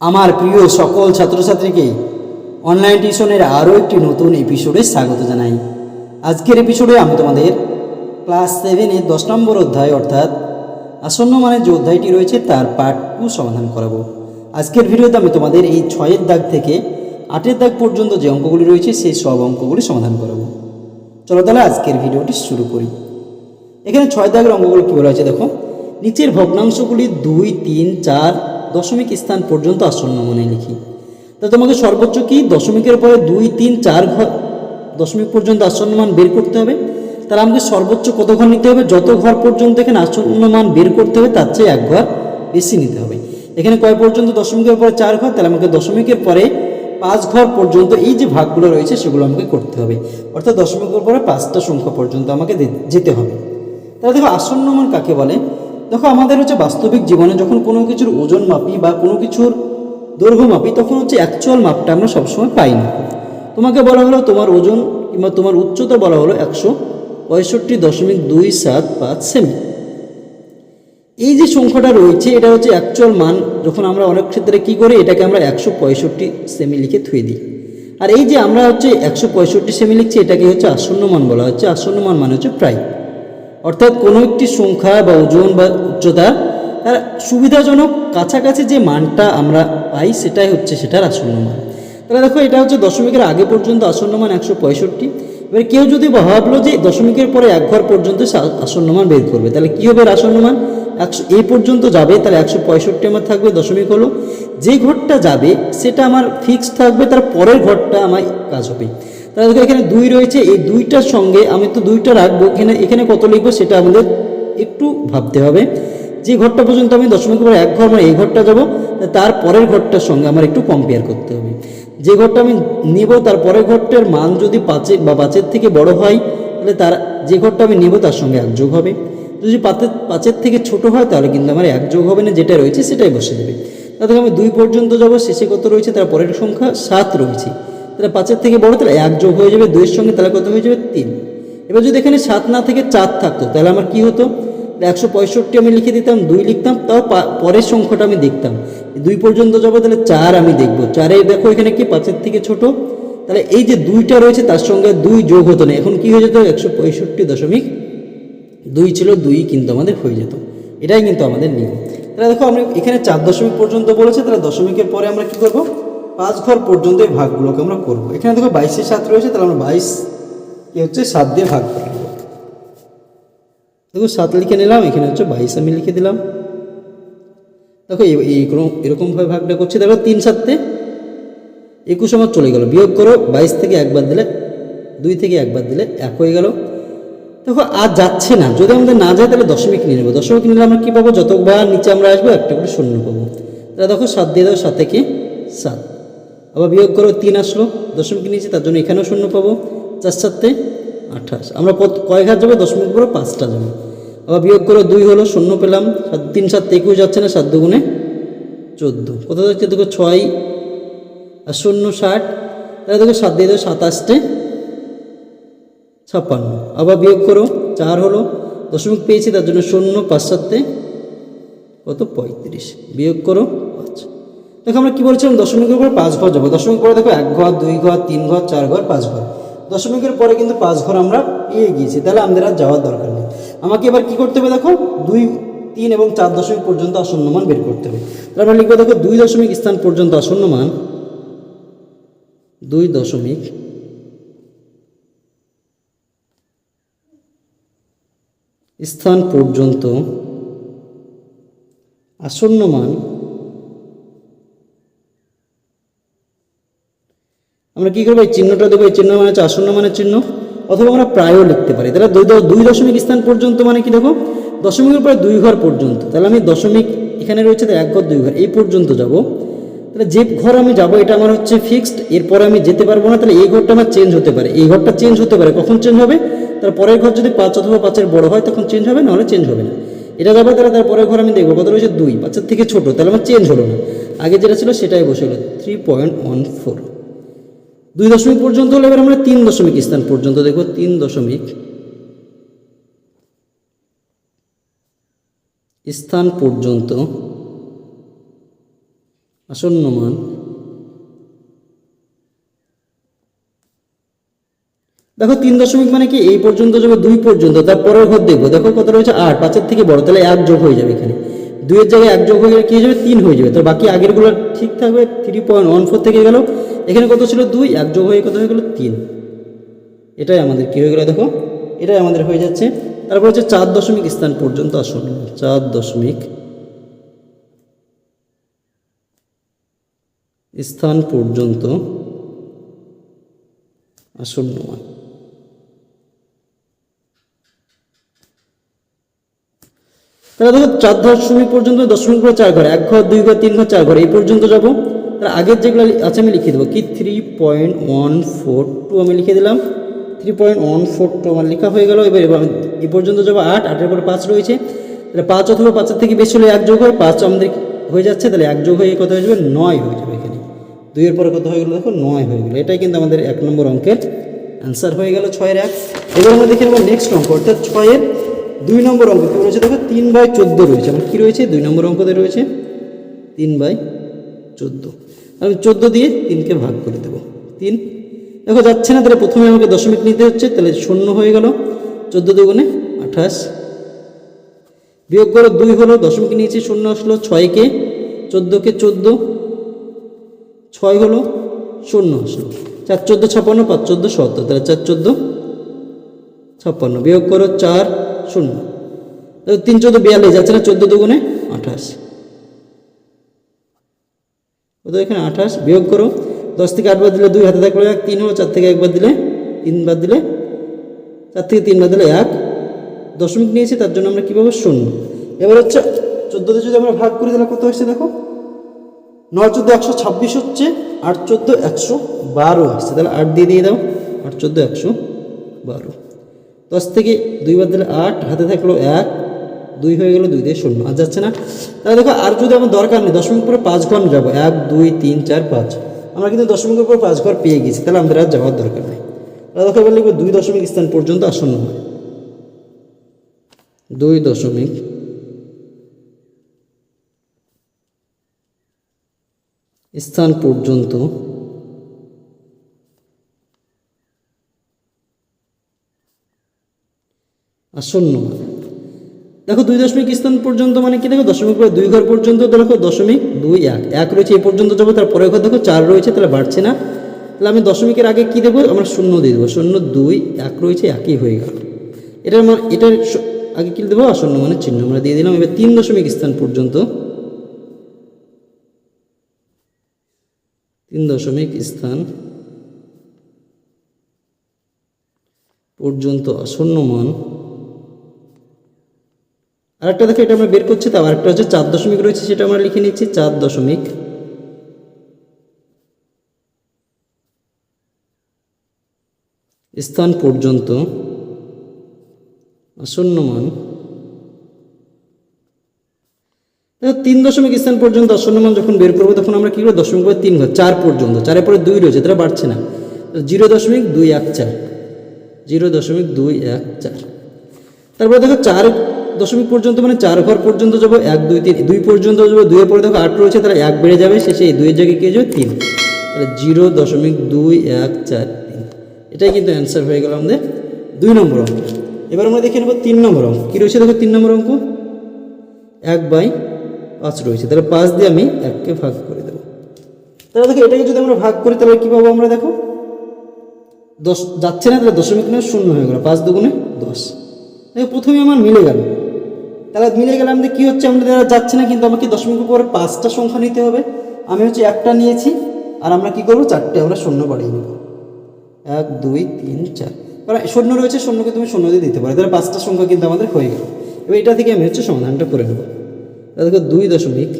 আমার প্রিয় সকল ছাত্রছাত্রীকে অনলাইন টিউশনের আরও একটি নতুন এপিসোডে স্বাগত জানাই। আজকের এপিসোডে আমি তোমাদের ক্লাস সেভেনের দশ নম্বর অধ্যায় অর্থাৎ আসন্ন মানের যে অধ্যায়টি রয়েছে তার পার্ট টু সমাধান করাবো। আজকের ভিডিওতে আমি তোমাদের এই ছয়ের দাগ থেকে আটের দাগ পর্যন্ত যে অঙ্কগুলি রয়েছে সেই সব অঙ্কগুলি সমাধান করাবো। চলো তাহলে আজকের ভিডিওটি শুরু করি। এখানে ছয় দাগের অঙ্কগুলো কী বলা হয়েছে দেখো? নিচের ভগ্নাংশগুলি দুই, তিন, চার দশমিক স্থান পর্যন্ত আসন্ন মনে লিখি। তা তোমাকে সর্বোচ্চ কি দশমিকের পরে দুই, তিন, চার ঘর দশমিক পর্যন্ত আসন্ন মান বের করতে হবে? তাহলে আমাকে সর্বোচ্চ কত ঘর নিতে হবে? যত ঘর পর্যন্ত এখানে আসন্ন মান বের করতে হবে, তার চেয়ে এক ঘর বেশি নিতে হবে। এখানে কয় পর্যন্ত দশমিকের পরে চার ঘর? তাহলে আমাকে দশমিকের পরে পাঁচ ঘর পর্যন্ত এই যে ভাগগুলো রয়েছে, সেগুলো আমাকে করতে হবে। অর্থাৎ দশমিকের পরে পাঁচটা সংখ্যা পর্যন্ত আমাকে যেতে হবে। তাহলে দেখো, আসন্ন মান কাকে বলে? দেখো, আমাদের হচ্ছে বাস্তবিক জীবনে যখন কোনো কিছুর ওজন মাপি বা কোনো কিছুর দৈর্ঘ্য মাপি, তখন হচ্ছে অ্যাকচুয়াল মাপটা আমরা সবসময় পাই না। তোমাকে বলা হলো তোমার ওজন কিংবা তোমার উচ্চতা বলা হলো একশো পঁয়ষট্টি দশমিক দুই সাত পাঁচ সেমি। এই যে সংখ্যাটা রয়েছে, এটা হচ্ছে অ্যাকচুয়াল মান, যখন আমরা অনেক ক্ষেত্রে কি করি, এটাকে আমরা একশো পঁয়ষট্টি সেমি লিখে থুয়ে দিই। আর এই যে আমরা হচ্ছে একশো পঁয়ষট্টি সেমি লিখছি, এটাকে হচ্ছে আসন্ন মান বলা হচ্ছে। আসন্ন মান মানে হচ্ছে প্রায়। অর্থাৎ কোনো একটি সংখ্যা বা ওজন বা উচ্চতা, তার সুবিধাজনক কাছাকাছি যে মানটা আমরা পাই সেটাই হচ্ছে সেটার আসন্ন মান। তাহলে দেখো এটা হচ্ছে দশমিকের আগে পর্যন্ত আসন্ন মান একশো পঁয়ষট্টি। এবার কেউ যদি ভাবলো যে দশমিকের পরে এক ঘর পর্যন্ত আসন্ন মান বের করবে, তাহলে কী হবে আসন্ন মান? একশো এই পর্যন্ত যাবে, তাহলে একশো পঁয়ষট্টি আমার থাকবে, দশমিক হলো। যে ঘরটা যাবে, সেটা আমার ফিক্সড থাকবে, তার পরের ঘরটা আমার কাজ হবে। তাহলে দেখো এখানে দুই রয়েছে, এই দুইটার সঙ্গে আমি তো দুইটা রাখব। এখানে এখানে কত লিখব সেটা আমাদের একটু ভাবতে হবে। যে ঘরটা পর্যন্ত আমি দশমিক পরে এক ঘর মানে এই ঘরটা যাব তার পরের ঘরটার সঙ্গে আমার একটু কম্পেয়ার করতে হবে। যে ঘরটা আমি নিব, তার পরের ঘরটার মান যদি পাঁচের বা পাঁচের থেকে বড় হয়, তাহলে তার, যে ঘরটা আমি নেব তার সঙ্গে এক যোগ হবে। যদি পাতের পাঁচের থেকে ছোট হয়, তাহলে কিন্তু আমার এক যোগ হবে না, যেটা রয়েছে সেটাই বসে যাবে। তাহলে আমি দুই পর্যন্ত যাব, শেষে কত রয়েছে? তার পরের সংখ্যা সাত রয়েছে। তাহলে পাঁচের থেকে বড় তাহলে এক যোগ হয়ে যাবে দুইয়ের সঙ্গে তাহলে কত হয়ে যাবে তিন। এবার যদি এখানে সাত না থেকে চার থাকতো, তাহলে আমার কি হতো? একশো পঁয়ষট্টি আমি লিখে দিতাম, দুই লিখতাম, তাও পরের সংখ্যাটা আমি দেখতাম। দুই পর্যন্ত যাব, তাহলে চার আমি দেখব। চারে দেখো এখানে কি পাঁচের থেকে ছোট? তাহলে এই যে দুইটা রয়েছে তার সঙ্গে দুই যোগ হতো না। এখন কি হয়ে যেত? একশো পঁয়ষট্টি দশমিক দুই ছিল দুই কিন্তু আমাদের হয়ে যেত। এটাই কিন্তু আমাদের নিয়ম। তাহলে দেখো, আমরা এখানে চার দশমিক পর্যন্ত বলেছে, তাহলে দশমিকের পরে আমরা কি করব? পাঁচ ঘর পর্যন্ত এই ভাগগুলোকে আমরা করব। এখানে দেখো বাইশে সাত রয়েছে, তাহলে আমরা বাইশ কি হচ্ছে সাত দিয়ে ভাগ করে নেব। দেখো সাত লিখে নিলাম, এখানে হচ্ছে বাইশ আমি লিখে দিলাম। দেখো এই এইরকম এরকমভাবে ভাগটা করছে। দেখো তিন সাতে একুশ আমার চলে গেল। বিয়োগ করো, বাইশ থেকে একবার দিলে দুই থেকে একবার দিলে এক হয়ে গেল। দেখো আর যাচ্ছে না। যদি আমাদের না যায়, তাহলে দশমিক নিয়ে নেব। দশমিক নিলে আমরা কী পাবো? যতবার নিচে আমরা আসব, একটা করে শূন্য পাবো। তাহলে দেখো সাত দিয়ে দাও, সাত থেকে সাত। আবার বিয়োগ করো তিন আসলো, দশমিক নিয়েছি, তার জন্য এখানেও শূন্য পাবো। চার সাতে আঠাশ। আমরা কত- কয় ঘাট যাব, দশমিক করে পাঁচটা যাব। আবার বিয়োগ করো দুই হলো, শূন্য পেলাম। সাত, তিন, সাত, একুশ যাচ্ছে না, সাত দুগুণে চোদ্দ। কত যাচ্ছে? দেখো ছয় আর শূন্য ষাট। তাহলে দেখো সাত দিয়ে দেবো সাতাশটে ছাপ্পান্ন। আবার বিয়োগ করো, চার হলো, দশমিক পেয়েছি, তার জন্য শূন্য, পাঁচ সাতে কত? পঁয়ত্রিশ। বিয়োগ করো, পাঁচ। দেখো আমরা কী বলছিলাম? দশমিকের পরে পাঁচ ঘর যাব। দশমিক পরে দেখো এক ঘর, দুই ঘর, তিন ঘর, চার ঘর, পাঁচ ঘর। দশমিকের পরে কিন্তু পাঁচ ঘর আমরা পেয়ে গিয়েছি। তাহলে আমাদের আর যাওয়ার দরকার নেই। আমাকে এবার কি করতে হবে দেখো? দুই, তিন এবং চার দশমিক পর্যন্ত আসন্ন মান বের করতে হবে। তাহলে আমরা লিখব দেখো, দুই দশমিক স্থান পর্যন্ত আসন্ন মান, দুই দশমিক স্থান পর্যন্ত আসন্ন মান আমরা কী করব? এই চিহ্নটা দেবো এই চিহ্ন মানে হচ্ছে আসন্ন মানের চিহ্ন। অথবা আমরা প্রায়ও লিখতে পারি। তাহলে দুই দশমিক স্থান পর্যন্ত মানে কি দেখো? দশমিকের পরে দুই ঘর পর্যন্ত। তাহলে আমি দশমিক এখানে রয়েছে তো এক ঘর, দুই ঘর, এই পর্যন্ত যাব। তাহলে যে ঘর আমি যাব, এটা আমার হচ্ছে ফিক্সড এরপরে আমি যেতে পারব না, তাহলে এই ঘরটা আমার চেঞ্জ হতে পারে। এই ঘরটা চেঞ্জ হতে পারে। কখন চেঞ্জ হবে? তার পরের ঘর যদি পাঁচ অথবা পাঁচের বড় হয়, তখন চেঞ্জ হবে, নাহলে চেঞ্জ হবে না। এটা যাবে, তাহলে তার পরের ঘর আমি দেখব। কত রয়েছে? দুই। পাঁচের থেকে ছোটো, তাহলে আমার চেঞ্জ হলো না। আগে যেটা ছিল, সেটাই বসে হলো থ্রি পয়েন্ট ওয়ান ফোর দুই দশমিক পর্যন্ত হলে, এবার আমরা তিন দশমিক স্থান পর্যন্ত দেখব, তিন দশমিক স্থান পর্যন্ত, আসন্ন মান, দেখো তিন দশমিক মানে কি, এই পর্যন্ত যাবে, দুই পর্যন্ত তার পরের ঘর দেখব, দেখো কত রয়েছে, আট, পাঁচের থেকে বড়, তাহলে এক যোগ হয়ে যাবে এখানে। দুইয়ের জায়গায় এক যোগ হয়ে গেলে কি হয়ে যাবে, তিন হয়ে যাবে, তো বাকি আগেরগুলো ঠিক থাকবে থ্রি পয়েন্ট ওয়ান ফোর থেকে গেল এখানে কত ছিল? দুই, এক যোগ হয়ে কত হয়ে গেল? তিন। এটাই আমাদের কী হয়ে গেল দেখো? এটাই আমাদের হয়ে যাচ্ছে। তারপর হচ্ছে চার দশমিক স্থান পর্যন্ত আসন্ন চার দশমিক স্থান পর্যন্ত আসন্ন মান তাহলে দেখো, চার দশমিক পর্যন্ত দশমিক করে চার ঘর, এক ঘর, দুই ঘর, তিন ঘর, চার ঘর, এই পর্যন্ত যাব। তাহলে আগের যেগুলো আছে আমি লিখে দেবো। কি? Three point one four two আমি লিখে দিলাম। Three point one four two আমার লেখা হয়ে গেল। এবার এবার এই পর্যন্ত যাব। আট, আটের পরে পাঁচ রয়েছে। তাহলে পাঁচ অথবা পাঁচের থেকে বেশি হলে এক যোগ হয়। পাঁচ আমাদের হয়ে যাচ্ছে। তাহলে এক যোগ হয়ে কত হয়ে যাবে? নয় হয়ে যাবে এখানে। দুইয়ের পরে কত হয়ে গেলো? দেখো, নয় হয়ে গেলো। এটাই কিন্তু আমাদের এক নম্বর অঙ্কের অ্যান্সার হয়ে গেল ছয়ের এক। এবার আমরা দেখে নেব নেক্সট অঙ্ক। অর্থাৎ ছয়ের দুই নম্বর অঙ্ক কী রয়েছে? দেখো, তিন বাই চোদ্দ রয়েছে। আমার কী রয়েছে? দুই নম্বর অঙ্কতে রয়েছে। তিন বাই চোদ্দ। আমি চোদ্দ দিয়ে তিনকে ভাগ করে দেবো। তিন। দেখো, যাচ্ছে না, তাহলে প্রথমে আমাকে দশমিক নিতে হচ্ছে, তাহলে শূন্য হয়ে গেল। চোদ্দ দুগুণে আঠাশ। বিয়োগ করো দুই হলো দশমিক নিয়েছি, শূন্য আসলো ছয়কে। চোদ্দোকে চোদ্দ, ছয় হলো শূন্য আসলো। চার, চোদ্দ, ছাপ্পান্ন, পাঁচ, চোদ্দ, সত্তর। তাহলে চার, চোদ্দ, ছাপ্পান্ন। বিয়োগ করো চার, শূন্য। তিন, চোদ্দ, বিয়াল্লিশ, যাচ্ছে না, চোদ্দ দুগুণে আঠাশ। কত এখানে আঠাশ বিয়োগ করো। দশ থেকে আটবার দিলে দুই, হাতে থাকলে এক, তিন হলো চার থেকে একবার দিলে তিনবার দিলে চার থেকে তিনবার দিলে এক। দশমিক নিয়েছি, তার জন্য আমরা কী পাবো? শূন্য। এবার হচ্ছে চোদ্দোতে যদি আমরা ভাগ করি তাহলে কত হচ্ছে দেখো? নয়, চোদ্দ, একশো ছাব্বিশ হচ্ছে, আট, চোদ্দ, একশো বারো আসছে তাহলে আট দিয়ে দিয়ে দাও, আট, চোদ্দ, একশো বারো। দশ থেকে দুইবার দিলে আট, হাতে থাকল এক। দুই হয়ে গেলো দুই দিয়ে শূন্য। আর যাচ্ছে না? তাহলে দেখো, আর যদি আমার দরকার নেই দশমিক পরে পাঁচ ঘর যাব। এক, দুই, তিন, চার, পাঁচ। আমরা কিন্তু দশমিকের পর পাঁচ ঘর পেয়ে গেছি, তাহলে আমাদের আর যাওয়ার দরকার নেই। তাহলে দেখো, এবার লিখব দুই দশমিক স্থান পর্যন্ত আসন্ন হয়। দুই দশমিক স্থান পর্যন্ত আসন্ন দেখো দুই দশমিক স্থান পর্যন্ত মানে কি? দেখো দশমিক পরে দুই ঘর পর্যন্ত দেখো দশমিক দুই এক। এক রয়েছে এই পর্যন্ত যাব, তার পরের ঘর দেখো চার রয়েছে, তাহলে বাড়ছে না। তাহলে আমি দশমিকের আগে কি দেবো? আমরা শূন্য দিয়ে দেবো। শূন্য, দুই, এক রয়েছে, একই হয়ে গেল। এটার মানে এটার আগে কি দেবো? আসন্ন মানে চিহ্ন আমরা দিয়ে দিলাম। এবার তিন দশমিক স্থান পর্যন্ত। তিন দশমিক স্থান পর্যন্ত আসন্ন মান আরেকটা দেখো, এটা আমরা বের করছি, তাও আরেকটা হচ্ছে চার দশমিক রয়েছে, সেটা আমরা লিখে নিচ্ছি চার দশমিক। স্থান পর্যন্ত আসন্ন মান তিন দশমিক স্থান পর্যন্ত আসন্ন মান যখন বের করব, তখন আমরা কী করব? দশমিক পরে তিন ঘর চার পর্যন্ত চারের পরে দুই রয়েছে তারা বাড়ছে না। জিরো দশমিক দুই এক চার, জিরো দশমিক দুই এক চার। তারপরে দেখো চার দশমিক পর্যন্ত মানে চার ঘর পর্যন্ত যাব, এক, দুই, তিন, দুই পর্যন্ত যাব, দুইয়ের পরে দেখো আট রয়েছে, তাহলে এক বেড়ে যাবে, শেষে এই দুইয়ের জায়গায় কী যাবে? তিন। তাহলে জিরো দশমিক দুই এক চার তিন। এটাই কিন্তু অ্যান্সার হয়ে গেল আমাদের দুই নম্বর অঙ্ক। এবার আমরা দেখে নেব তিন নম্বর অঙ্ক। কী রয়েছে দেখো তিন নম্বর অঙ্ক? এক বাই পাঁচ রয়েছে, তাহলে পাঁচ দিয়ে আমি এককে ভাগ করে দেবো। তাহলে দেখো এটাকে যদি আমরা ভাগ করি, তাহলে কী পাবো আমরা দেখো? দশ, যাচ্ছে না, তাহলে দশমিক নয়, শূন্য হয়ে গেল, পাঁচ দুগুণে দশ। দেখো প্রথমে আমার মিলে গেল। তাহলে মিলে গেলে আমাদের কী হচ্ছে? আমাদের যাচ্ছে না, কিন্তু আমাকে দশমিক পরে পাঁচটা সংখ্যা নিতে হবে। আমি হচ্ছে একটা নিয়েছি, আর আমরা কি করব? চারটে, আমরা শূন্য বাড়িয়ে নেব। এক, দুই, তিন, চার। কারণ শূন্য রয়েছে, শূন্যকে তুমি শূন্য দিয়ে দিতে পারো। তাহলে পাঁচটা সংখ্যা কিন্তু আমাদের হয়ে গেল। এবার এটা থেকে আমি হচ্ছে সমাধানটা করে নেব। দেখো, দুই দশমিক।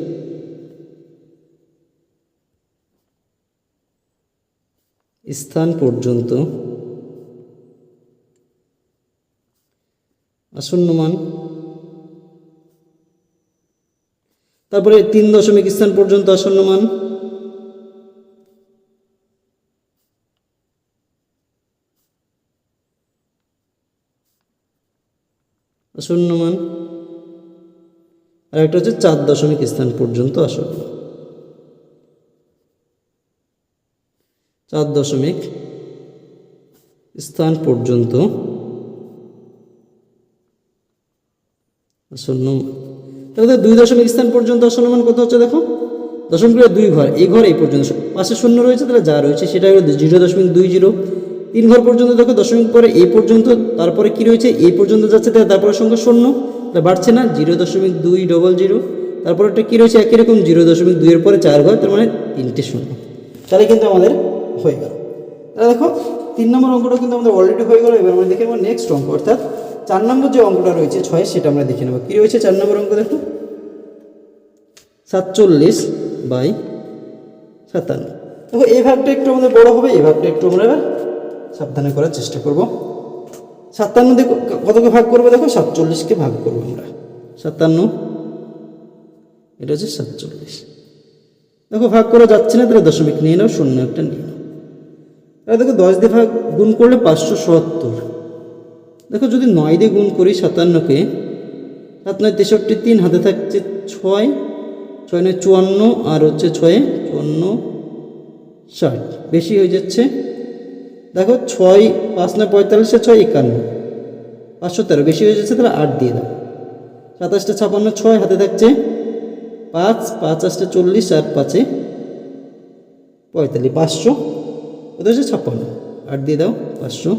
স্থান পর্যন্ত। আসন্ন মান তারপরে তিন দশমিক স্থান পর্যন্ত আসন্ন মান। আসন্ন মান। আর একটা হচ্ছে চার দশমিক স্থান পর্যন্ত আসন্ন। চার দশমিক স্থান পর্যন্ত আসন্ন তাহলে দুই দশমিক স্থান পর্যন্ত আসন্ন মান কত হচ্ছে দেখো? দশমিক দুই ঘর, এই ঘর এই পর্যন্ত পাশে শূন্য রয়েছে, তাহলে যা রয়েছে সেটা হলো জিরো দশমিক দুই জিরো। তিন ঘর পর্যন্ত দেখো, দশমিক পরে এই পর্যন্ত, তারপরে কি রয়েছে? এই পর্যন্ত যাচ্ছে, তাহলে তারপরে সংখ্যা শূন্য। তাহলে বাড়ছে না, জিরো দশমিক দুই ডবল জিরো। তারপরে একটা কী রয়েছে, একই রকম, জিরো দশমিক দুইয়ের পরে চার ঘর, তার মানে তিনটে শূন্য। তাহলে কিন্তু আমাদের হয়ে গেল। তাহলে দেখো, তিন নম্বর অঙ্কটা কিন্তু আমাদের অলরেডি হয়ে গেল, এবার আমরা দেখে নেব নেক্সট অঙ্ক, অর্থাৎ চার নম্বর যে অঙ্কটা রয়েছে, ছয়, সেটা আমরা দেখে নেব। কী রয়েছে চার নম্বর অঙ্ক দেখো? সাতচল্লিশ বাই সাতান্ন। দেখো, এই ভাগটা একটু আমাদের বড় হবে, এই ভাগটা একটু আমরা এবার সাবধানে করার চেষ্টা করব। সাতান্ন দেখো, কতকে ভাগ করব দেখো? সাতচল্লিশকে ভাগ করব আমরা। সাতান্ন, এটা হচ্ছে সাতচল্লিশ। দেখো, ভাগ করা যাচ্ছে না, তাহলে দশমিক নিয়ে নাও, শূন্য একটা নিয়ে নাও। তাহলে দেখো, দশ দিয়ে ভাগ গুণ করলে পাঁচশো সত্তর। দেখো, যদি নয় দিয়ে গুণ করি সাতান্নকে, সাত নয় তেষট্টি, তিন হাতে থাকছে ছয় ছয় নয় চুয়ান্ন, আর হচ্ছে ছয়ে চুয়ান্ন ষাট। বেশি হয়ে যাচ্ছে। দেখো, ছয় পাঁচ নয় পঁয়তাল্লিশে ছয় একান্ন। পাঁচশো তেরো। বেশি হয়ে যাচ্ছে, তাহলে আট দিয়ে দাও। সাতাশটা ছাপান্ন, ছয় হাতে থাকছে পাঁচ পাঁচ আটটা চল্লিশ, আর পাঁচে পঁয়তাল্লিশ, পাঁচশো কত হচ্ছে ছাপ্পান্ন। আট দিয়ে দাও, পাঁচশো।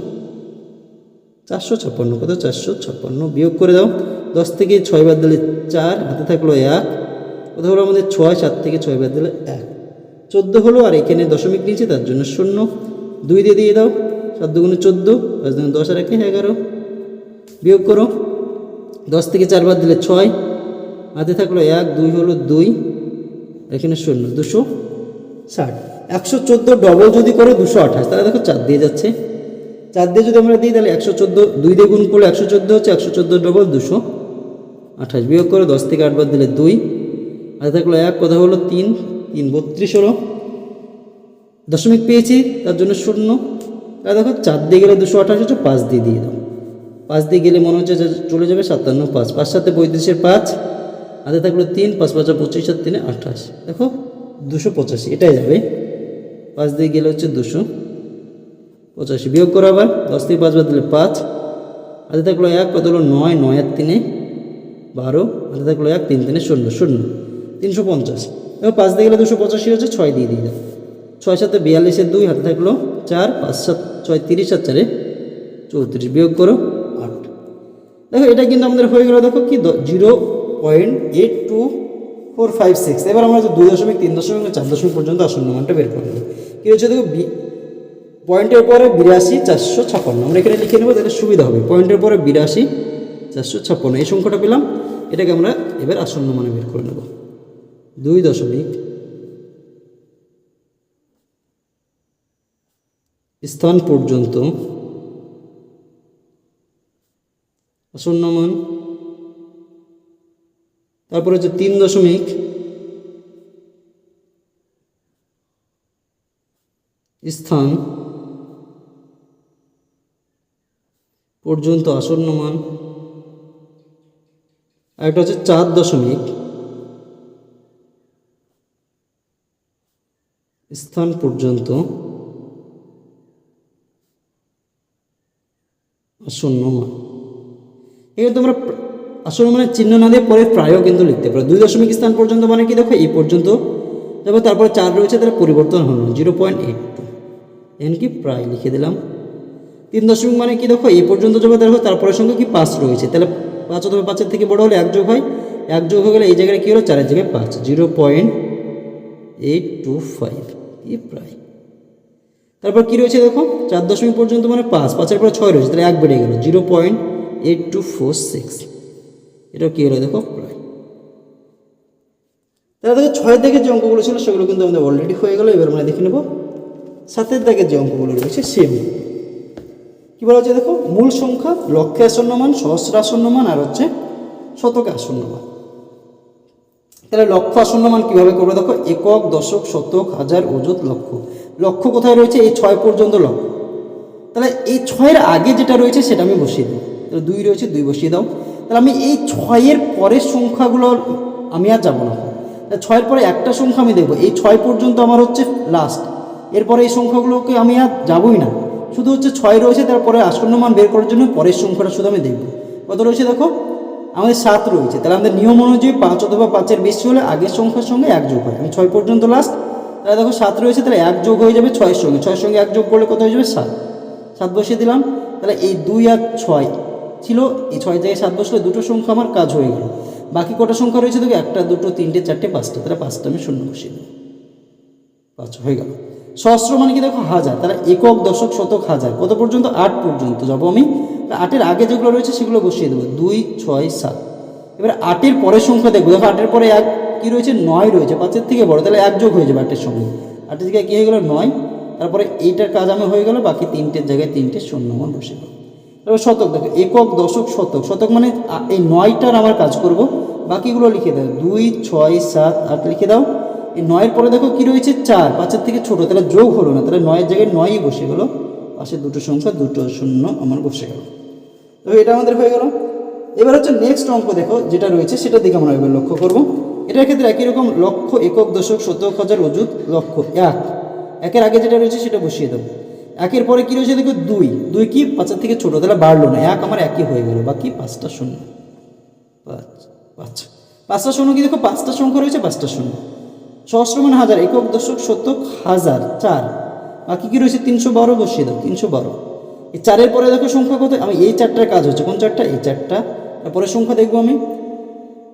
চারশো ছাপ্পান্ন, কত? চারশো ছাপ্পান্ন বিয়োগ করে দাও। দশ থেকে ছয় বাদ দিলে চার, হাতে থাকল এক। কত হলো আমাদের ছয়? সাত থেকে ছয় বাদ দিলে এক। চোদ্দ হলো, আর এখানে দশমিক নিচে তার জন্য শূন্য। দুই দিয়ে দিয়ে দাও, সাত দুগুণে চোদ্দ, পাঁচ দুগুণে দশ, আর একে এগারো। বিয়োগ করো। দশ থেকে চার বাদ দিলে ছয়, হাতে থাকল এক, দুই হলো দুই এখানে শূন্য, দুশো ষাট। একশো চোদ্দ ডবল যদি করে, দুশো আঠাশ। তাহলে দেখো চার দিয়ে যাচ্ছে। চার দিয়ে যদি আমরা দিই, তাহলে একশো চোদ্দ, দুই দিয়ে গুণ করলে একশো চোদ্দ হচ্ছে একশো চোদ্দ ডবল দুশো আঠাশ বিয়োগ করে দশ থেকে আট বাদ দিলে দুই। হাতে থাকল এক, কথা হলো তিন তিন বত্রিশ হলো দশমিক পেয়েছি, তার জন্য শূন্য। তাহলে দেখো চার দিয়ে গেলে দুশো আঠাশ হচ্ছে পাঁচ দিয়ে দিয়ে দাও। পাঁচ দিয়ে গেলে মনে হচ্ছে চলে যাবে সাতান্ন পাঁচ। পাঁচ সাথে পঁয়ত্রিশের পাঁচ হাতে থাকল তিন, পাঁচ পাঁচা পঁচিশ আর তিনে আঠাশ। দেখো দুশো পঁচাশি, এটাই যাবে। পাঁচ দিয়ে গেলে হচ্ছে দুশো। পঁচাশি বিয়োগ করো আবার, দশ থেকে পাঁচ বাদ দিলে পাঁচ। হাতে থাকল এক, কত হলো নয় নয় তিনে বারো। হাতে থাকল এক, তিন তিনে শূন্য শূন্য, তিনশো পঞ্চাশ। এবার পাঁচ দিয়ে গেলে দুশো পঁচাশি হচ্ছে ছয় দিয়ে দিয়ে ছয় সাথে বিয়াল্লিশের দুই, হাতে থাকল চার, পাঁচ সাত, ছয় তিরিশ আর চারে চৌত্রিশ বিয়োগ করো, আট। দেখো, এটা কিন্তু আমাদের হয়ে গেলো, দেখো কি zero point eight two four five six. এবার আমরা দুই দশমিক, তিন দশমিক, চার দশমিক পর্যন্ত আসন্ন মানটা বের করে নেব। কী হচ্ছে দেখো পয়েন্টের পরে বিরাশি, চারশো ছাপ্পান্ন। আমরা এখানে লিখে নেব, তাহলে সুবিধা হবে। পয়েন্টের পরে বিরাশি, চারশো ছাপ্পান্ন। এই সংখ্যাটা পেলাম। এটাকে আমরা এবার আসন্ন মানে বের করে নেব। দুই দশমিক স্থান পর্যন্ত। আসন্ন মান। তারপরে হচ্ছে তিন দশমিক স্থান। পর্যন্ত আসন্ন মান। একটা হচ্ছে চার দশমিক। স্থান পর্যন্ত আসন্ন মান। এখানে তোমরা আসন্ন মানে চিহ্ন না দিয়ে পরে প্রায়ও কিন্তু লিখতে পারো। দুই দশমিক স্থান পর্যন্ত মানে কি? দেখো, এই পর্যন্ত। যাব তারপরে চার রয়েছে, তাহলে পরিবর্তন হলো জিরো পয়েন্ট এইট। টু কি? প্রায় লিখে দিলাম। তিন দশমিক মানে কি? দেখো, এই পর্যন্ত যাবে দেখো তারপরের সঙ্গে কি? পাঁচ রয়েছে। তাহলে পাঁচ অথবা পাঁচের থেকে বড় হলে এক যোগ হয়। এক যোগ হয়ে গেলে এই জায়গায় কী হলো? চারের জায়গায় পাঁচ। Zero point eight two five. কি প্রায়। তারপর কী রয়েছে দেখো? চার দশমিক পর্যন্ত মানে পাঁচ। পাঁচের পরে ছয় রয়েছে। তাহলে এক বেড়ে গেল। Zero point eight two four six. এটা কী হলো দেখো? প্রায়। তাহলে দেখো, ছয়ের দাগের যে অঙ্কগুলো ছিল সেগুলো কিন্তু আমাদের অলরেডি হয়ে গেলো। এবার আমরা দেখে নেব। সাতের দাগের যে অঙ্কগুলো রয়েছে সেম কি বলা হচ্ছে দেখো? মূল সংখ্যা লক্ষে আসন্ন মান, সহস্র আসন্ন মান, আর হচ্ছে শতকে আসন্ন মান। তাহলে লক্ষ আসন্ন মান কীভাবে করবে দেখো? একক, দশক, শতক, হাজার অযুত লক্ষ। লক্ষ কোথায় রয়েছে? এই ছয় পর্যন্ত লক্ষ। তাহলে এই ছয়ের আগে যেটা রয়েছে সেটা আমি বসিয়ে দেবো তাহলে দুই রয়েছে, দুই বসিয়ে দাও। তাহলে আমি এই ছয়ের পরের সংখ্যাগুলো আমি আর যাব না। ছয়ের পরে একটা সংখ্যা আমি দেখব। এই ছয় পর্যন্ত আমার হচ্ছে লাস্ট এরপরে এই সংখ্যাগুলোকে আমি আর যাবই না। শুধু হচ্ছে ছয় রয়েছে, তারপরে আসন্ন মান বের করার জন্য পরের সংখ্যাটা শুধু আমি দেখব। কত রয়েছে দেখো? আমাদের সাত রয়েছে, তাহলে আমাদের নিয়ম অনুযায়ী পাঁচ অথবা পাঁচের বেশি হলে আগের সংখ্যার সঙ্গে এক যোগ হয়। আমি ছয় পর্যন্ত লাস্ট তাহলে দেখো সাত রয়েছে, তাহলে এক যোগ হয়ে যাবে ছয়ের সঙ্গে। ছয়ের সঙ্গে এক যোগ করলে কত হয়ে যাবে? সাত। সাত বসিয়ে দিলাম, তাহলে এই দুই আর ছয় ছিল, এই ছয় জায়গায় সাত বসলে দুটো সংখ্যা আমার কাজ হয়ে গেল। বাকি কটা সংখ্যা রয়েছে দেখো, একটা, দুটো, তিনটে, চারটে, পাঁচটা, তাহলে পাঁচটা আমি শূন্য বসিয়ে দেবো পাঁচ, হয়ে গেল। সহস্র মানে কি দেখো হাজার তাহলে একক, দশক, শতক, হাজার। কত পর্যন্ত? আট পর্যন্ত। যাব আমি। আটের আগে যেগুলো রয়েছে সেগুলো বসিয়ে দেবো। দুই, ছয়, সাত। এবার আটের পরের সংখ্যা দেখব। দেখো আটের পরে এক, কী রয়েছে? নয় রয়েছে। পাঁচের থেকে বড়। তাহলে এক যোগ হয়ে যাবে আটের সঙ্গে। আটের জায়গায় কী হয়ে গেলো? নয়। তারপরে এইটার কাজ আমি হয়ে গেল। বাকি তিনটের জায়গায় তিনটে শূন্য মান বসে গেল এবার শতক দেখো। একক, দশক, শতক। শতক মানে এই নয়টার আমার কাজ করব। বাকিগুলো লিখে দাও। দুই, ছয়, সাত, আট লিখে দাও। এই নয়ের পরে দেখো কি রয়েছে? চার। পাঁচের থেকে ছোট। তাহলে যোগ হলো না। তাহলে নয়ের জায়গায় নয়ই বসে গেল। পাশে দুটো সংখ্যা, দুটো শূন্য আমার বসে গেল। তো এটা আমাদের হয়ে গেল। এবার হচ্ছে নেক্সট অঙ্ক দেখো, যেটা রয়েছে সেটার দিকে আমরা এবার লক্ষ্য করব। এটার ক্ষেত্রে একই রকম লক্ষ একক, দশক, শতক, হাজার, অযুত লক্ষ এক। একের আগে যেটা রয়েছে সেটা বসিয়ে দেবো। একের পরে কী রয়েছে দেখো? দুই। দুই কি? পাঁচের থেকে ছোট। তাহলে বাড়লো না। এক আমার একই হয়ে গেল। বাকি পাঁচটা শূন্য। পাঁচ। পাঁচটা শূন্য কি দেখো? পাঁচটা সংখ্যা রয়েছে, পাঁচটা শূন্য। সহস্র মানে হাজার, একক দশক শতক হাজার, চার। বাকি কি রয়েছে? তিনশো বারো বসিয়ে দাও, তিনশো বারো। এই চারের পরে দেখো সংখ্যা কত? আমি এই চারটার কাজ হচ্ছে। কোন চারটা? এই চারটা। তারপরে সংখ্যা দেখব আমি।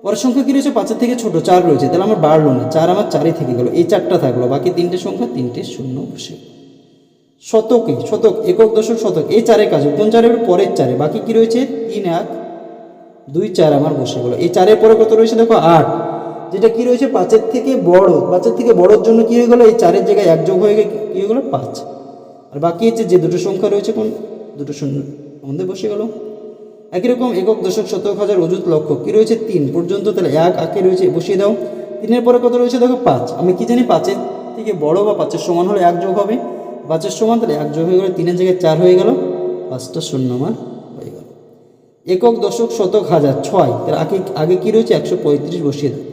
পরের সংখ্যা কি রয়েছে? পাঁচের থেকে ছোট চার রয়েছে। তাহলে আমার বাড়লো না। চার আমার চারই থেকে গেলো। এই চারটা থাকল। বাকি তিনটে সংখ্যা তিনটে শূন্য বসে। শতকে, শতক, একক দশক, শতক। এই চারে কাজ। কোন চারের পরের চারে। বাকি কি রয়েছে? তিন, এক, দুই, চার আমার বসে গেলো। এই চারের পরে কত রয়েছে? দেখো আট। যেটা কি রয়েছে, পাঁচের থেকে বড়, পাঁচের থেকে বড়োর জন্য কি হয়ে গেলো? এই চারের জায়গায় এক যোগ হয়ে গেলে, কী হয়ে গেলো? পাঁচ। আর বাকি হচ্ছে যে দুটো সংখ্যা রয়েছে কোন? দুটো শূন্য। আমাদের বসে গেল। একই রকম একক, দশক, শতক, হাজার, অযুত, লক্ষ। কী রয়েছে? তিন। পর্যন্ত তাহলে এক আঁকে রয়েছে বসিয়ে দাও। তিনের পরে কত রয়েছে? দেখো পাঁচ। আমি কি জানি, পাঁচের থেকে বড় বা পাঁচের সমান হলে এক যোগ হবে। পাঁচের সমান তাহলে এক যোগ হয়ে গেলো, তিনের জায়গায় চার হয়ে গেল। পাঁচটা শূন্য মান হয়ে গেল। একক, দশক, শতক, হাজার, ছয়। তার আগে আগে কী রয়েছে? একশো পঁয়ত্রিশ বসিয়ে দাও।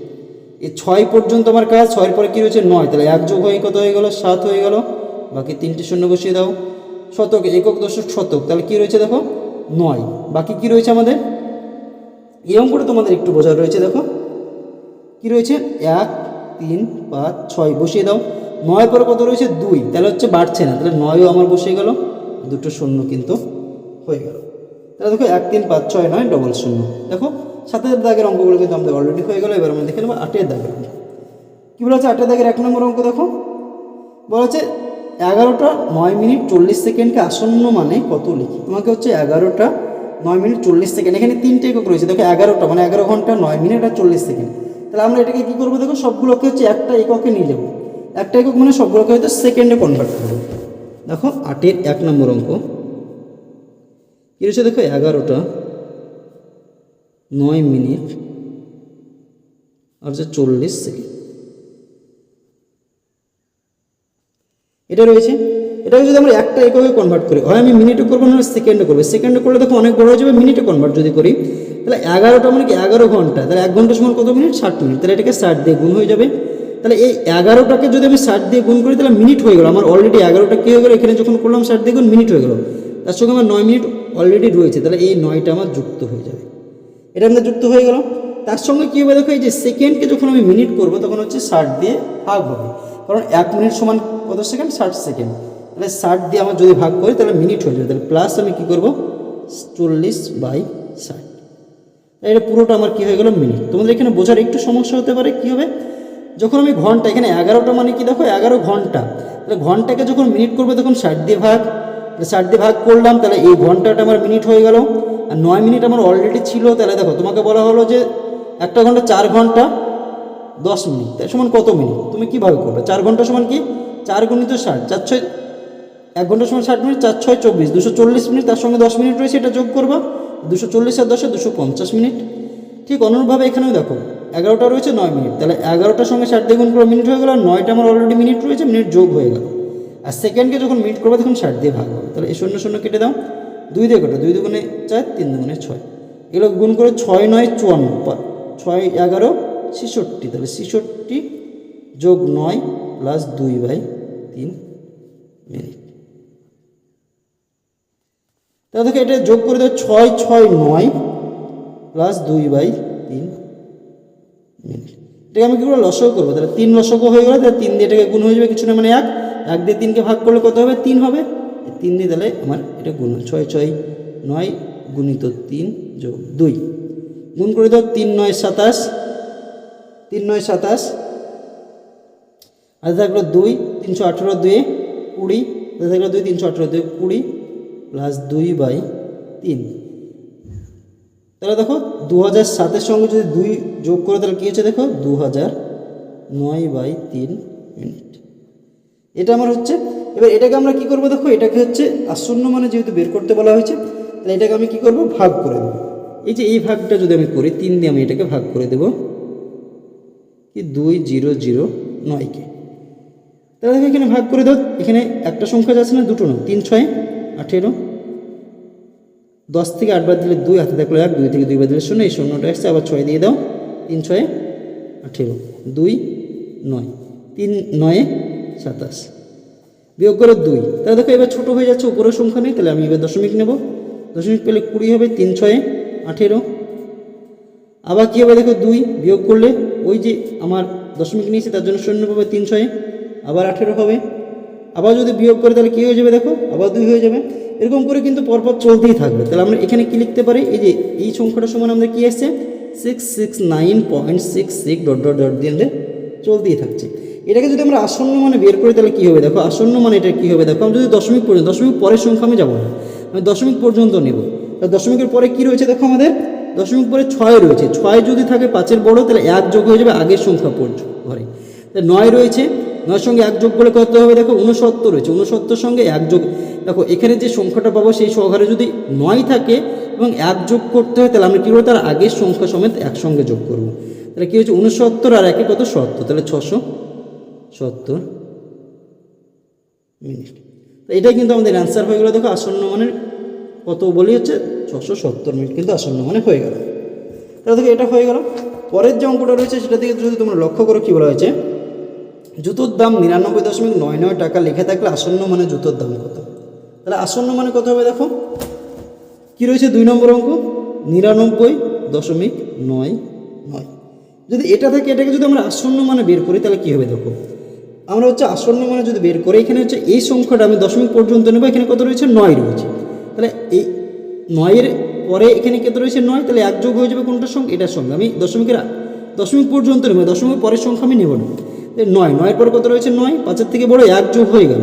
এই ছয় পর্যন্ত আমার কাজ, ছয়ের পরে কী রয়েছে? নয়। তাহলে এক যোগ হয়ে, কত হয়ে গেল? সাত হয়ে গেল। বাকি তিনটে শূন্য বসিয়ে দাও। শতক, একক দশক, শতক। তাহলে কী রয়েছে দেখো? নয়। বাকি কি রয়েছে আমাদের? এরকম করে তোমাদের একটু বোঝার রয়েছে, দেখো। কি রয়েছে? এক, তিন, পাঁচ, ছয়। বসিয়ে দাও। নয় পরে কত রয়েছে? দুই। তাহলে হচ্ছে বাড়ছে না। তাহলে নয়ও আমার বসে গেল। দুটো শূন্য কিন্তু হয়ে গেল। তাহলে দেখো, এক, তিন, পাঁচ, ছয়, নয় ডবল শূন্য। দেখো সাতের দাগের অঙ্কগুলো কিন্তু আমাদের অলরেডি হয়ে গেল, এবার আমরা দেখে নেব আটের দাগের অঙ্ক। কী বলা হচ্ছে আটের দাগের এক নম্বর অঙ্ক দেখো? বলা হচ্ছে এগারোটা নয় মিনিট চল্লিশ সেকেন্ডকে আসন্ন মানে কত লিখি? তোমাকে হচ্ছে এগারোটা নয় মিনিট চল্লিশ সেকেন্ড। এখানে তিনটে একক রয়েছে। দেখো, এগারোটা মানে এগারো ঘণ্টা নয় মিনিট আর চল্লিশ সেকেন্ড। তাহলে আমরা এটাকে কী করব দেখো? সবগুলোকে হচ্ছে একটা এককে নিয়ে যাব একটা একক মানে সবগুলোকে হয়তো সেকেন্ডে কনভার্ট করব। দেখো, আটের এক নম্বর অঙ্ক। কী রয়েছে দেখো? এগারোটা নয় মিনিট আর হচ্ছে চল্লিশ সেকেন্ড। এটা রয়েছে। এটাকে যদি আমরা একটা এককে কনভার্ট করি, হয় আমি মিনিটে করব না সেকেন্ডে করব। সেকেন্ডে করলে দেখো অনেক বড় হয়ে যাবে মিনিটে কনভার্ট যদি করি, তাহলে এগারোটা মানে কি এগারো ঘণ্টা? তাহলে এক ঘণ্টা সমান কত মিনিট? ষাট মিনিট। তাহলে এটাকে ষাট দিয়ে গুণ হয়ে যাবে। তাহলে এই এগারোটাকে যদি আমি ষাট দিয়ে গুণ করি, তাহলে মিনিট হয়ে গেল। আমার অলরেডি এগারোটা কী হয়ে গেলো? এখানে যখন করলাম ষাট দিয়ে গুণ মিনিট হয়ে গেলো। তার সঙ্গে আমার নয় মিনিট অলরেডি রয়েছে। তাহলে এই নয়টা আমার যুক্ত হয়ে যাবে। এটা আমাদের যুক্ত হয়ে গেল তার সঙ্গে কী হবে দেখো, এই যে সেকেন্ডকে যখন আমি মিনিট করব, তখন হচ্ছে ষাট দিয়ে ভাগ হবে। কারণ এক মিনিট সমান কত সেকেন্ড ষাট সেকেন্ড তাহলে ষাট দিয়ে আমার যদি ভাগ করি, তাহলে মিনিট হয়ে যাবে। তাহলে প্লাস আমি কী করব? চল্লিশ বাই ষাট। এটা পুরোটা আমার কী হয়ে গেল? মিনিট তোমাদের এখানে বোঝার একটু সমস্যা হতে পারে, কী হবে? যখন আমি ঘণ্টা, এখানে এগারোটা মানে কি দেখো? এগারো ঘণ্টা। তাহলে ঘন্টাকে যখন মিনিট করবে, তখন ষাট দিয়ে ভাগ। ষাট দিয়ে ভাগ করলাম, তাহলে এই ঘন্টাটা আমার মিনিট হয়ে গেল। আর নয় মিনিট আমার অলরেডি ছিল, তাহলে দেখো, তোমাকে বলা হলো যে একটা ঘণ্টা চার ঘণ্টা দশ মিনিট। তাই সমান কত মিনিট? তুমি কীভাবে করবে? চার ঘণ্টা সমান কি? চার গুণিত ষাট। চার ছয়, এক ঘণ্টা সময় ষাট মিনিট, চার ছয় চব্বিশ। দুশো চল্লিশ মিনিট, তার সঙ্গে দশ মিনিট রয়েছে, এটা যোগ করবা। দুশো চল্লিশ আর দশে দুশো পঞ্চাশ মিনিট। ঠিক অনুরূপভাবে এখানেও দেখো, এগারোটা রয়েছে, নয় মিনিট। তাহলে এগারোটার সঙ্গে ষাট দিয়ে গুণ করে, মিনিট হয়ে গেল, আর নয়টা আমার অলরেডি মিনিট রয়েছে, মিনিট যোগ হয়ে গেল। আর সেকেন্ডকে যখন মিনিট করবে, তখন ষাট দিয়ে ভাগ হবে। তাহলে এই শূন্য শূন্য কেটে দাও। দুই দিয়ে কটা? দুই দুগুণে চার, তিন দুগুণে ছয়। এগুলো গুণ করে ছয় নয় চুয়ান্ন ছয় এগারো ছেষট্টি। তাহলে ছেষট্টি যোগ নয় প্লাস দুই বাই তিন মিনিট। তাহলে দেখো এটা যোগ করে দেবো ছয় ছয় নয় প্লাস দুই বাই তিন মিনিট। এটাকে আমি কী করব? লসক করব। তাহলে তিন লসক হয়ে গেলো তাহলে তিন দিয়ে এটাকে গুণ হয়ে যাবে, কিছু না মানে এক। এক দিয়ে তিনকে ভাগ করলে কত হবে? তিন হবে। তিন দিয়ে তাহলে আমার এটা গুণ ছয় ছয়, নয় গুণিত তিন যোগ দুই। গুণ করে দাও তিন, নয়, সাতাশ। তিন, নয়, সাতাশ। আর থাকল দুই, তিনশো আঠেরো দুয়ে কুড়ি। আর থাকল দুই, তিনশো আঠেরো দুয়ে কুড়ি প্লাস দুই বাই তিন। তাহলে দেখো দু হাজার সাতের সঙ্গে যদি দুই যোগ করে, তাহলে কী হচ্ছে দেখো? দু হাজার নয় বাই তিন মিনিট এটা আমার হচ্ছে এবার এটাকে আমরা কি করব দেখো? এটাকে হচ্ছে আসন্ন মানে যেহেতু বের করতে বলা হয়েছে, তাহলে এটাকে আমি কি করব? ভাগ করে দেবো। এই যে এই ভাগটা যদি আমি করি, তিন দিয়ে আমি এটাকে ভাগ করে দেব। কি? দুই, জিরো জিরো নয়কে তাহলে এখানে ভাগ করে দাও। এখানে একটা সংখ্যা যাচ্ছে না, দুটো না তিন, ছয়, আঠেরো। দশ থেকে আট বার দিলে দুই, হাতে দেখল এক, দুই থেকে দুই বার দিলে শূন্য, এই শূন্যটা আসছে আবার ছয় দিয়ে দাও। তিন, ছয়ে, আঠেরো। দুই, নয়। তিন, নয়ে, সাতাশ। বিয়োগ করে দুই। তাহলে দেখো, এবার ছোটো হয়ে যাচ্ছে উপরের সংখ্যা নেই, তাহলে আমি এবার দশমিক নেব। দশমিক পেলে কুড়ি হবে, তিন ছয়ে আঠেরো। আবার কী হবে দেখো, দুই বিয়োগ করলে ওই যে আমার দশমিক নিয়েছি, তার জন্য শূন্য পাবে তিন ছয়ে, আবার আঠেরো হবে। আবার যদি বিয়োগ করে, তাহলে কী হয়ে যাবে দেখো, আবার দুই হয়ে যাবে। এরকম করে কিন্তু পরপর চলতেই থাকবে। তাহলে আমরা এখানে কী লিখতে পারি? এই যে এই সংখ্যাটার সমান আমাদের কী আসছে? Six six nine point six six dot dot dot দিয়ে চলতেই থাকছে। এটাকে যদি আমরা আসন্ন মানে বের করি, তাহলে কী হবে? দেখো, আসন্ন মানে এটা কী হবে? দেখো, আমি যদি দশমিক পর্যন্ত দশমিক পরের সংখ্যা আমি যাব না। আমি দশমিক পর্যন্ত নেব। তা দশমিকের পরে কী রয়েছে দেখো আমাদের? দশমিক পরে ছয় রয়েছে। ছয় যদি থাকে পাঁচের বড়, তাহলে এক যোগ হয়ে যাবে আগের সংখ্যা ঘরে। তা নয় রয়েছে। নয়ের সঙ্গে এক যোগ করলে কত হবে? দেখো উনসত্তর রয়েছে। উনসত্তর সঙ্গে এক যোগ। দেখো, এখানে যে সংখ্যাটা পাবো, সেই সংখ্যারে যদি নয় থাকে এবং এক যোগ করতে হয়, তাহলে আমরা কী করব? তার আগের সংখ্যা সমেত একসঙ্গে যোগ করব। তাহলে কী হচ্ছে? উনসত্তর আর একে কত? সত্তর। তাহলে ছশো সত্তর মিনিট। এটাই কিন্তু আমাদের অ্যান্সার হয়ে গেলো। দেখো আসন্ন মানের কত বলি হচ্ছে? ছশো সত্তর মিনিট কিন্তু আসন্ন মানে হয়ে গেল। তাহলে দেখো এটা হয়ে গেল। পরের যে অঙ্কটা রয়েছে সেটা দিকে যদি তোমরা লক্ষ্য করো কী বলা হয়েছে? জুতোর দাম নিরানব্বই দশমিক নয় নয় টাকা লিখে থাকলে আসন্ন মানে জুতোর দাম কত? তাহলে আসন্ন মানে কত হবে দেখো? কী রয়েছে দুই নম্বর অঙ্ক? নিরানব্বই দশমিক নয় নয়। যদি এটা থাকে, এটাকে যদি আমরা আসন্ন মানে বের করি, তাহলে কী হবে দেখো? আমরা হচ্ছে আসন্ন মানে যদি বের করি, এখানে হচ্ছে এই সংখ্যাটা আমি দশমিক পর্যন্ত নেব, এখানে কত রয়েছে? নয় রয়েছে। তাহলে এই নয়ের পরে এখানে কত রয়েছে? নয়। তাহলে এক যোগ হয়ে যাবে কোনটার সঙ্গে? এটার সঙ্গে। আমি দশমিকের দশমিক পর্যন্ত নেব দশমিক পরের সংখ্যা আমি নেব না। নয়। নয়ের পরে কত রয়েছে? নয়। পাঁচের থেকে বড় এক যোগ হয়ে গেল।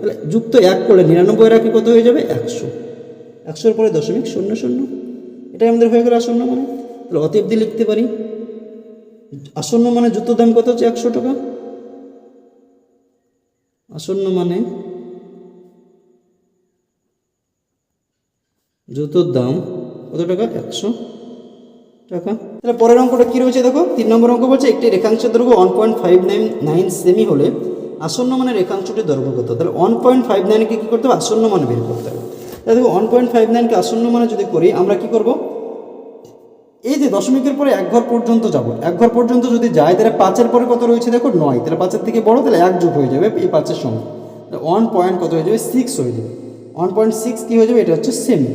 তাহলে যুক্ত এক করলে নিরানব্বই রাখি কত হয়ে যাবে? একশো। একশোর পরে দশমিক শূন্য শূন্য। এটাই আমাদের হয়ে গেল আসন্ন মানে। তাহলে অতএব দিয়ে লিখতে পারি। আসন্ন মানে জুতোর দাম কত হচ্ছে? একশো টাকা। আসন্ন মানে? জুতোর দাম কত টাকা? একশো টাকা। তাহলে পরের অঙ্কটা কী রয়েছে দেখো? তিন নম্বর অঙ্ক বলছে, একটি রেখাংশের দৈর্ঘ্য one point five nine nine semi হলে আসন্ন মানে রেখাংশটির দৈর্ঘ্য কত? তাহলে ওয়ান পয়েন্ট ফাইভ নাইনকে কী করতে হবে? আসন্ন মানে বের করতে হবে। তাহলে দেখো ওয়ান পয়েন্ট ফাইভ নাইনকে আসন্ন মানে যদি করি, আমরা কি করব? এই যে দশমিকের পরে এক ঘর পর্যন্ত যাব, এক ঘর পর্যন্ত যদি যায় তাহলে পাঁচের পরে কত রয়েছে দেখো? নয়। তাহলে পাঁচের থেকে বড়, তাহলে এক যোগ হয়ে যাবে এই পাঁচের সঙ্গে ওয়ান পয়েন্ট কত হয়ে যাবে? সিক্স হয়ে যাবে। ওয়ান পয়েন্ট সিক্স কী হয়ে যাবে? এটা হচ্ছে সেমি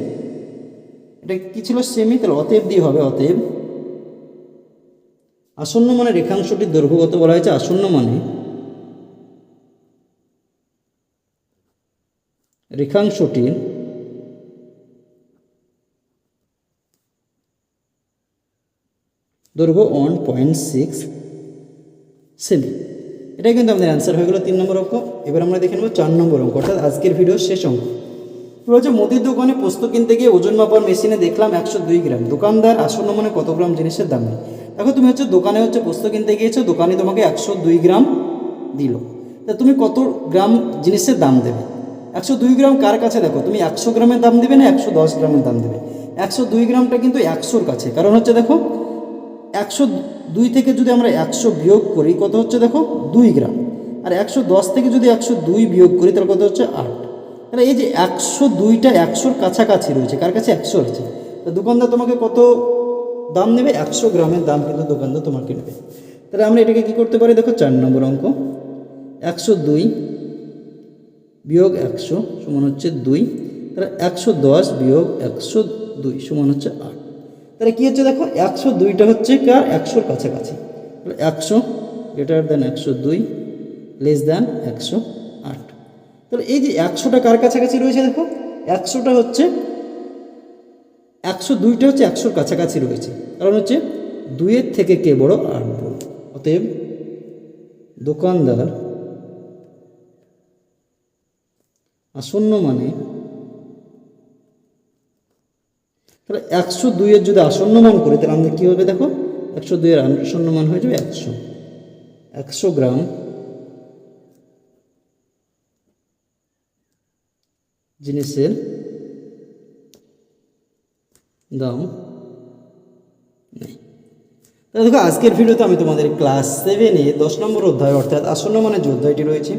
এটা কী ছিল সেমি তাহলে অতএব দিয়ে হবে অতএব। আসন্ন মানে রেখাংশটির দৈর্ঘ্য কত বলা হয়েছে? আসন্ন মানে রেখাংশটির দৈর্ঘ্য ওয়ান পয়েন্ট সিক্স সেমি। এটাই কিন্তু আমাদের অ্যান্সার হয়ে গেলো তিন নম্বর অঙ্ক। এবার আমরা দেখে নেব চার নম্বর অঙ্ক, অর্থাৎ আজকের ভিডিও শেষ অঙ্ক। বলছে মুদির দোকানে পোস্ত কিনতে গিয়ে ওজন মাপার মেশিনে দেখলাম একশো দুই গ্রাম। দোকানদার আসন্ন মানে কত গ্রাম জিনিসের দাম নেই। দেখো, তুমি হচ্ছে দোকানে হচ্ছে পোস্ত কিনতে গিয়েছো দোকানে তোমাকে একশো দুই গ্রাম দিল। তা তুমি কত গ্রাম জিনিসের দাম দেবে? একশো দুই গ্রাম কার কাছে? দেখো, তুমি একশো গ্রামের দাম দেবে না, একশো দশ গ্রামের দাম দেবে। একশো দুই গ্রামটা কিন্তু একশোর কাছে। কারণ হচ্ছে দেখো একশো দুই থেকে যদি আমরা একশো বিয়োগ করি, কত হচ্ছে দেখো? দুই গ্রাম। আর একশো দশ থেকে যদি একশো দুই বিয়োগ করি, তাহলে কত হচ্ছে? আট। তাহলে এই যে একশো দুইটা একশোর কাছাকাছি রয়েছে, কার কাছে? একশো আছে তা দোকানদার তোমাকে কত দাম নেবে? একশো গ্রামের দাম কিন্তু দোকানদার তোমাকে নেবে। তাহলে আমরা এটাকে কী করতে পারি? দেখো চার নম্বর অঙ্ক। একশো দুই বিয়োগ একশো সমান হচ্ছে দুই। তাহলে একশো দশ বিয়োগ একশো দুই সমান হচ্ছে আট। তাহলে কী হচ্ছে দেখো, একশো দুইটা হচ্ছে কার? একশোর কাছাকাছি। একশো গ্রেটার দেন একশো দুই লেস দেন একশো আট। তাহলে এই যে একশোটা কার কাছাকাছি রয়েছে দেখো, একশোটা হচ্ছে, একশো দুইটা হচ্ছে একশোর কাছাকাছি রয়েছে। কারণ হচ্ছে দুইয়ের থেকে কে বড়? আট বড়। অতএব দোকানদার আসন্ন মানে তাহলে একশো দুইয়ের যদি আসন্ন মান করি, তাহলে আমাদের কী হবে দেখো? একশো দুইয়ের আসন্ন মান হয়ে যাবে একশো। একশো গ্রাম জিনিসের দাম তাহলে দেখো, আজকের ভিডিওতে আমি তোমাদের ক্লাস সেভেনে দশ নম্বর অধ্যায়, অর্থাৎ আসন্ন মানে যে অধ্যায়টি রয়েছে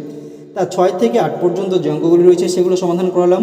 তার ছয় থেকে আট পর্যন্ত যে অঙ্কগুলি রয়েছে, সেগুলো সমাধান করালাম।